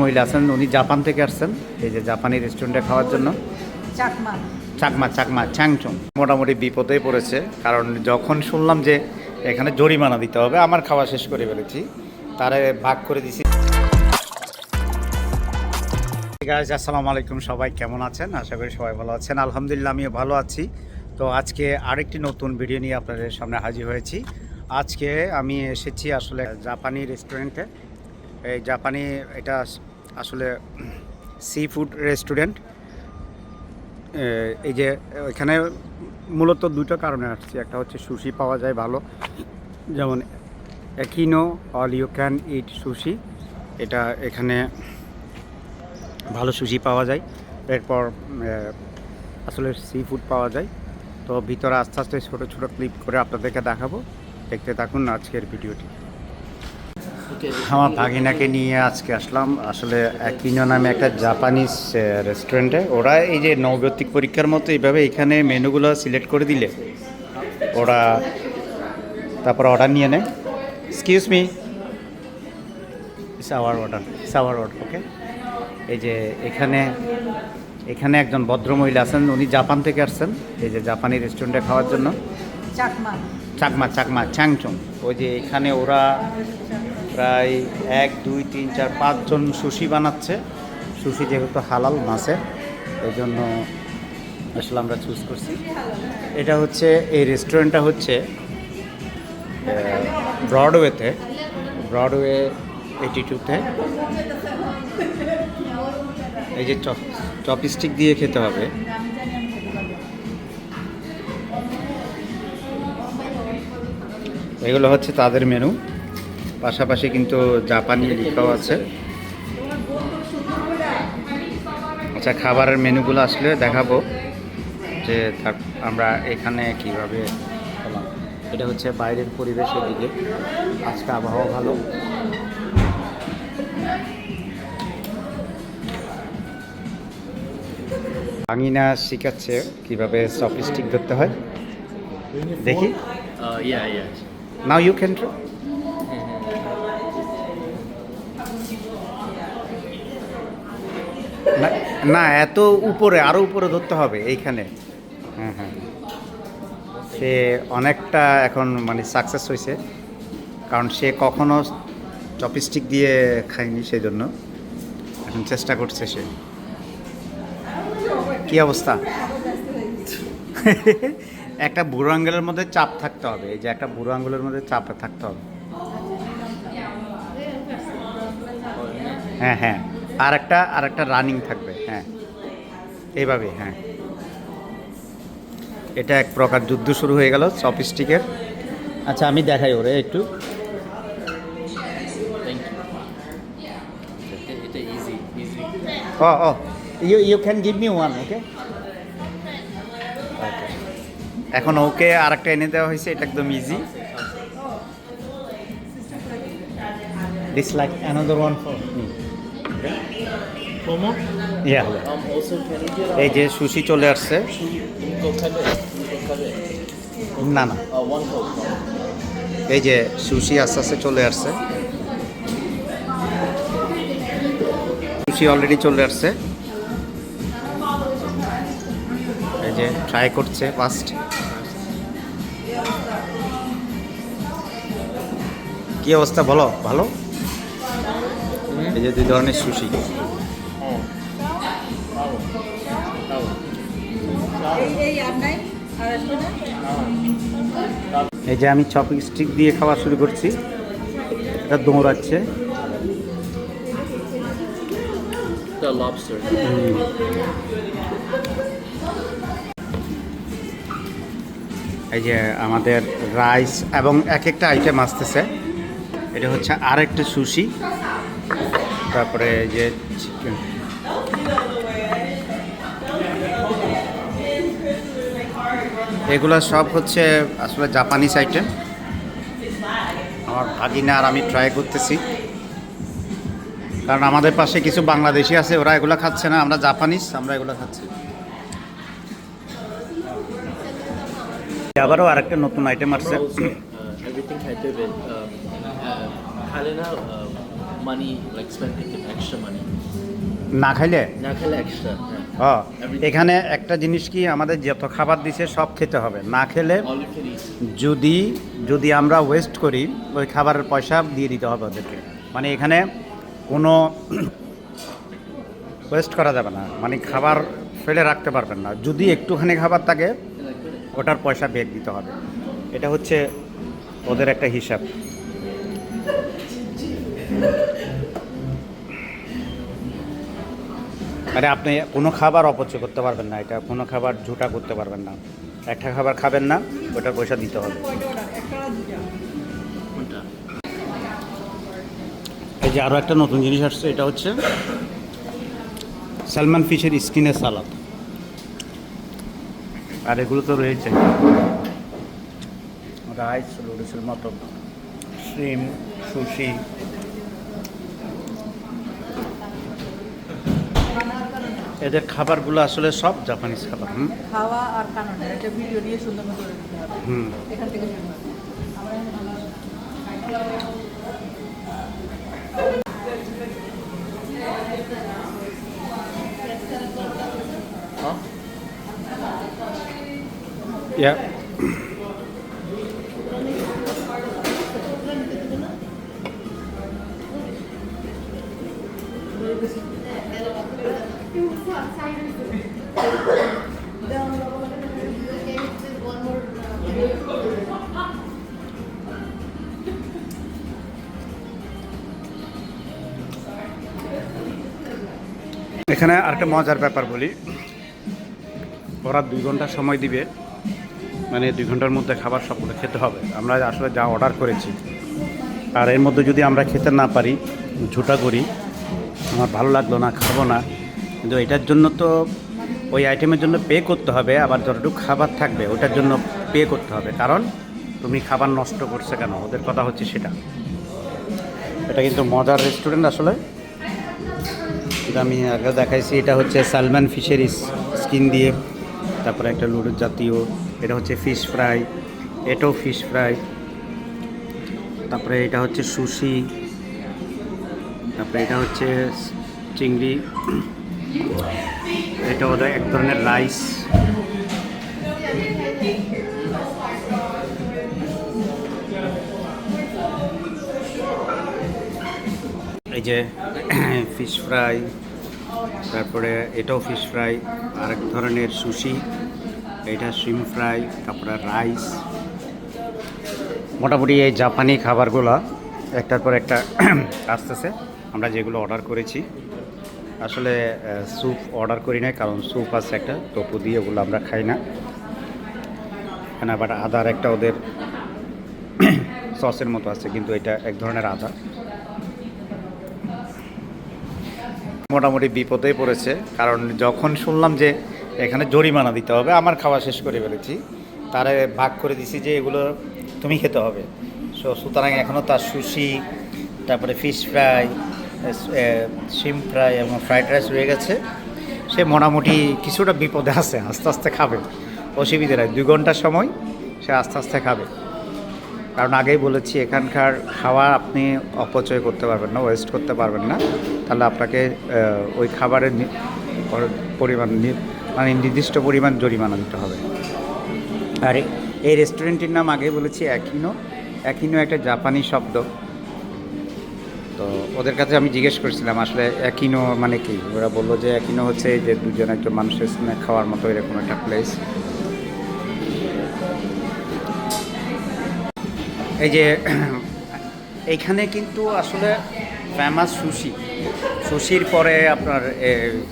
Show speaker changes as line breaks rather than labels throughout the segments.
মহিলা আছেন উনি জাপান থেকে আসছেন। এই যে জাপানি রেস্টুরেন্টে খাওয়ার জন্য।
চাকমা।
চাকমা চাকমা চ্যাংচং মোটামুটি বিপদে পড়েছে কারণ যখন শুনলাম যে এখানে জরিমানা দিতে হবে আমার খাওয়া শেষ করে ফেলেছি। তারে ভাগ করে দিছি। গাইজ আসসালামু আলাইকুম সবাই কেমন আছেন? আশা করি সবাই ভালো আছেন। আলহামদুলিল্লাহ আমিও ভালো আছি। তো আজকে আরেকটি নতুন ভিডিও নিয়ে আপনাদের সামনে হাজির হয়েছি। আজকে আমি এসেছি আসলে জাপানি রেস্টুরেন্টে এই জাপানি, এটা আসলে সি ফুড রেস্টুরেন্ট এই যে এখানে মূলত দুটো কারণে আসছি। একটা হচ্ছে সুশি পাওয়া যায় ভালো। যেমন একিনো all you can eat sushi এটা এখানে ভালো সুশি পাওয়া যায়। এরপর আসলে সি ফুড পাওয়া যায়। তো ভিতরে আস্তে আস্তে ছোটো ছোটো ক্লিপ করে আপনাদেরকে দেখাবো। দেখতে থাকুন আজকের ভিডিওটি। আমার ভাগিনাকে নিয়ে আজকে আসলাম। আসলে কিনো নামে একটা জাপানিজ রেস্টুরেন্টে। ওরা এই যে নৈগতিক পরীক্ষার মতো এইভাবে এখানে মেনুগুলো সিলেক্ট করে দিলে ওরা তারপর অর্ডার নিয়ে নেয়। Excuse me sour order is our order okay এই যে এখানে এখানে একজন ভদ্রমহিলা আছেন উনি জাপান থেকে আসছেন। এই যে জাপানি রেস্টুরেন্টে খাওয়ার জন্য।
চাকমা।
চাকমা চাকমা চ্যাংচং ওই যে এখানে ওরা প্রায় এক, দুই, তিন, চার, পাঁচজন সুশি বানাচ্ছে। সুশি যেহেতু হালাল মাছের এই জন্য আসলে আমরা চুজ করছি। এটা হচ্ছে, এই রেস্টুরেন্টটা হচ্ছে ব্রডওয়েতে ব্রডওয়ে এইটি টুতে এই যে চপ চপস্টিক দিয়ে খেতে হবে। এগুলো হচ্ছে তাদের মেনু পাশাপাশি কিন্তু জাপানি লেখাও আছে। আচ্ছা খাবারের মেনুগুলো আসলে দেখাবো যে তার- আমরা এখানে কীভাবে খেলাম। এটা হচ্ছে বাইরের পরিবেশের দিকে। আজকে আবহাওয়া ভালো। আঙিনা শিখাচ্ছে কীভাবে চপস্টিক ধরতে হয়। দেখি. নাও ইউ ক্যান ট্রাই না, এত উপরে, আরও উপরে ধরতে হবে এইখানে। হ্যাঁ হ্যাঁ সে অনেকটা এখন মানে সাকসেস হয়েছে। কারণ সে কখনো চপস্টিক দিয়ে খায়নি সেই জন্য এখন চেষ্টা করছে সে। কি অবস্থা? একটা বুড়ো আঙ্গুলের মধ্যে চাপ থাকতে হবে। এই যে একটা বুড়ো আঙ্গুলের মধ্যে চাপ থাকতে হবে। হ্যাঁ হ্যাঁ। আর একটা আর একটা রানিং থাকবে। হ্যাঁ এইভাবে হ্যাঁ। এটা এক প্রকার যুদ্ধ শুরু হয়ে গেল চপস্টিকের। আচ্ছা আমি দেখাই ওরে একটু. ও ও you you can give me one okay এখন ওকে আর একটা এনে দেওয়া হয়েছে এটা একদম easy this like another one for me? এই যে সুশি চলে আসছে? না না? এই যে সুশি আস্তে আস্তে চলে আসছে। সুশি অলরেডি চলে আসছে। এই যে ট্রাই করছে ফার্স্ট কি অবস্থা? বলো, ভালো? এই যে দুই ধরনের সুশি।
এই
যে আমি চপ স্টিক দিয়ে খাওয়া শুরু করছি। এটা দৌড়াচ্ছে এই যে আমাদের রাইস এবং এক একটা আইটেম আসতেছে। এটা হচ্ছে আর একটা সুশি তারপরে এই যে চিকেন এগুলো সব হচ্ছে আসলে জাপানিজ আইটেম আমার ভাগিনা আর আমি ট্রাই করতেছি। কারণ আমাদের পাশে কিছু বাংলাদেশি আছে ওরা এগুলো খাচ্ছে না আমরা জাপানিজ আমরা এগুলো খাচ্ছি। আবারও আরেকটা নতুন আইটেম আসছে।
Uh, uh.
না খাইলে?
না খেলে extra.
ও এখানে একটা জিনিস কি, আমাদের যত খাবার দিছে সব খেতে হবে। না খেলে. যদি যদি আমরা ওয়েস্ট করি, ওই খাবারের পয়সা দিয়ে দিতে হবে ওদেরকে। মানে এখানে কোনো ওয়েস্ট করা যাবে না। মানে খাবার ফেলে রাখতে পারবেন না। যদি একটুখানি খাবার থাকে, ওটার পয়সা ব্যাগ দিতে হবে। এটা হচ্ছে ওদের একটা হিসাব। মানে আপনি কোনো খাবার অপচয় করতে পারবেন না, এটা কোনো খাবার ঝুটা করতে পারবেন না। একটা খাবার খাবেন না, ওটার পয়সা দিতে হবে? এই যে আরও একটা নতুন জিনিস আসছে, এটা হচ্ছে সালমান ফিশের স্কিনের সালাদ। আর এগুলো তো রয়েছে। রাইস লুডুসের মতো। শ্রিম সুশি এদের খাবারগুলো আসলে সব জাপানিজ খাবার হুম
খাওয়া আর কানন একটা ভিডিও নিয়ে সুন্দর মতো করে
হুম
এখান থেকে?
Yeah. এখানে আরেকটা মজার ব্যাপার বলি। ওরা দুই ঘণ্টা সময় দিবে মানে দুই ঘণ্টার মধ্যে খাবার সবগুলো খেতে হবে। আমরা আসলে যা অর্ডার করেছি, আর এর মধ্যে যদি আমরা খেতে না পারি, ঝুটা করি, আমার ভালো লাগল না, খাব না। কিন্তু এটার জন্য তো ওই আইটেমের জন্য পে করতে হবে, আবার যতটুকু খাবার থাকবে, ওটার জন্য পে করতে হবে। কারণ তুমি খাবার নষ্ট করছে কেন? ওদের কথা হচ্ছে সেটা। এটা কিন্তু মজার রেস্টুরেন্ট আসলে। এটা আমি আগে দেখাইছি। এটা হচ্ছে সালমান ফিশের স্কিন দিয়ে। তারপরে একটা লুডুর জাতীয়। এটা হচ্ছে ফিশ ফ্রাই। এটাও ফিশ ফ্রাই। তারপরে এটা হচ্ছে সুশি। তারপরে এটা হচ্ছে চিংড়ি। এটা ওদের এক ধরনের রাইস। এই যে ফিশ ফ্রাই তারপরে এটাও ফিশ ফ্রাই আরেক ধরনের সুশি এটা শিম ফ্রাই তারপরে রাইস মোটামুটি এই জাপানি খাবারগুলো একটার পর একটা আসতেছে। আমরা যেগুলো অর্ডার করেছি, আসলে স্যুপ অর্ডার করি না কারণ স্যুপ আছে একটা তপু দিয়ে ওগুলো আমরা খাই না। এখানে আবার আদার একটা ওদের সসের মতো আছে, কিন্তু এটা এক ধরনের আদা। মোটামুটি বিপদেই পড়েছে। কারণ যখন শুনলাম যে এখানে জরিমানা দিতে হবে, আমার খাওয়া শেষ করে ফেলেছি। তারে ভাগ করে দিছি যে এগুলো তুমি খেতে হবে। সো সুতরাং এখনও তার সুশি, তারপরে ফিশ ফ্রাই শিম ফ্রাই এবং ফ্রাইড রাইস রয়ে গেছে। সে মোটামুটি কিছুটা বিপদে আছে, আস্তে আস্তে খাবে। অসুবিধে নাই, দুই ঘণ্টার সময় সে আস্তে আস্তে খাবে। কারণ আগেই বলেছি, এখানকার খাওয়া আপনি অপচয় করতে পারবেন না ওয়েস্ট করতে পারবেন না। তাহলে আপনাকে ওই খাবারের পরিমাণ মানে নির্দিষ্ট পরিমাণ জরিমানা দিতে হবে। আর এই রেস্টুরেন্টটির নাম আগেই বলেছি অ্যাকিনো অ্যাকিনো একটা জাপানি শব্দ। তো ওদের কাছে আমি জিজ্ঞেস করছিলাম, আসলে অ্যাকিনো মানে কি? ওরা বলল যে অ্যাকিনো হচ্ছে যে দুজন একজন মানুষের খাওয়ার মতো এরকম একটা প্লেস এই যে, এইখানে কিন্তু আসলে ফেমাস সুশি সুশির পরে আপনার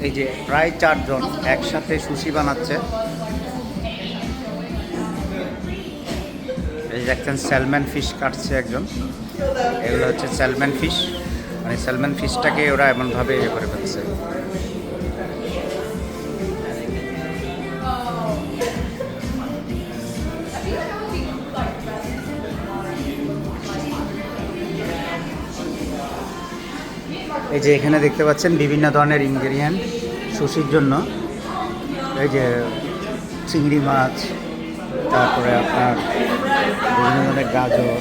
এই যে প্রায় চারজন একসাথে সুশি বানাচ্ছে। এই যে দেখছেন স্যালম্যান ফিশ কাটছে একজন। এগুলো হচ্ছে স্যালম্যান ফিশ মানে স্যালম্যান ফিশটাকে ওরা এমনভাবে ইয়ে করে ফেলছে। এই যে এখানে দেখতে পাচ্ছেন বিভিন্ন ধরনের ইনগ্রিডিয়েন্ট সুশির জন্য। এই যে চিংড়ি মাছ, তারপরে আপনার বিভিন্ন ধরনের গাজর,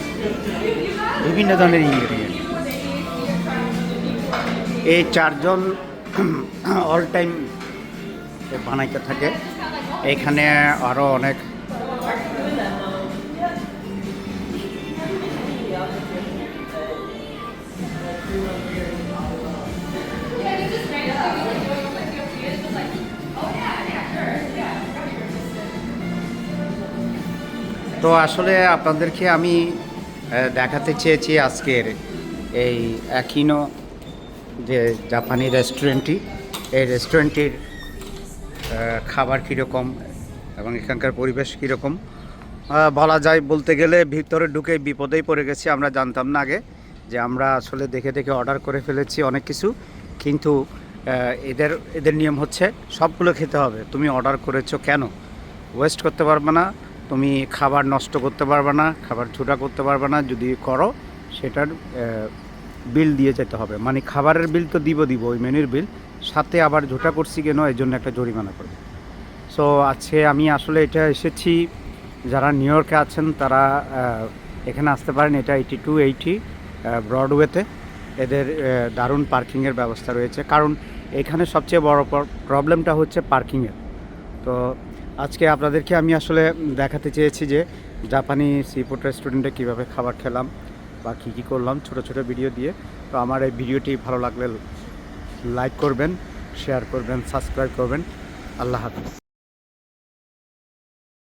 বিভিন্ন ধরনের ইনগ্রিডিয়েন্ট এই চারজন অল টাইম বানাইতে থাকে। এখানে আরও অনেক তো আসলে আপনাদেরকে আমি দেখাতে চেয়েছি আজকের এই অ্যাকিনো যে জাপানি রেস্টুরেন্টটি। এই রেস্টুরেন্টটির খাবার কীরকম এবং এখানকার পরিবেশ কীরকম? বলা যায় বলতে গেলে ভিতরে ঢুকে বিপদেই পড়ে গেছি, আমরা জানতাম না আগে যে আমরা আসলে দেখে দেখে অর্ডার করে ফেলেছি অনেক কিছু। কিন্তু এদের এদের নিয়ম হচ্ছে সবগুলো খেতে হবে। তুমি অর্ডার করেছ কেন? ওয়েস্ট করতে পারবে না। তুমি খাবার নষ্ট করতে পারবে না, খাবার ছুটা করতে পারবে না, যদি করো, সেটার বিল দিয়ে যেতে হবে। মানে খাবারের বিল তো দিব দিব, ওই মেনুর বিল সাথে আবার ঝোটা করছি কেন এই জন্য একটা জরিমানা করবে। সো আজকে আমি আসলে এটা এসেছি, যারা নিউ ইয়র্কে আছেন, তারা এখানে আসতে পারেন, এটা এইটি টু এইটি ব্রডওয়েতে এদের দারুণ পার্কিংয়ের ব্যবস্থা রয়েছে। কারণ, এখানে সবচেয়ে বড় প্রবলেমটা হচ্ছে পার্কিংয়ের তো আজকে আপনাদেরকে আমি আসলে দেখাতে চেয়েছি যে জাপানি সি ফুড রেস্টুরেন্টে কীভাবে খাবার খেলাম বা কী কী করলাম ছোট ছোট ভিডিও দিয়ে। তো আমার এই ভিডিওটি ভালো লাগলে লাইক করবেন শেয়ার করবেন সাবস্ক্রাইব করবেন। আল্লাহ হাফিজ।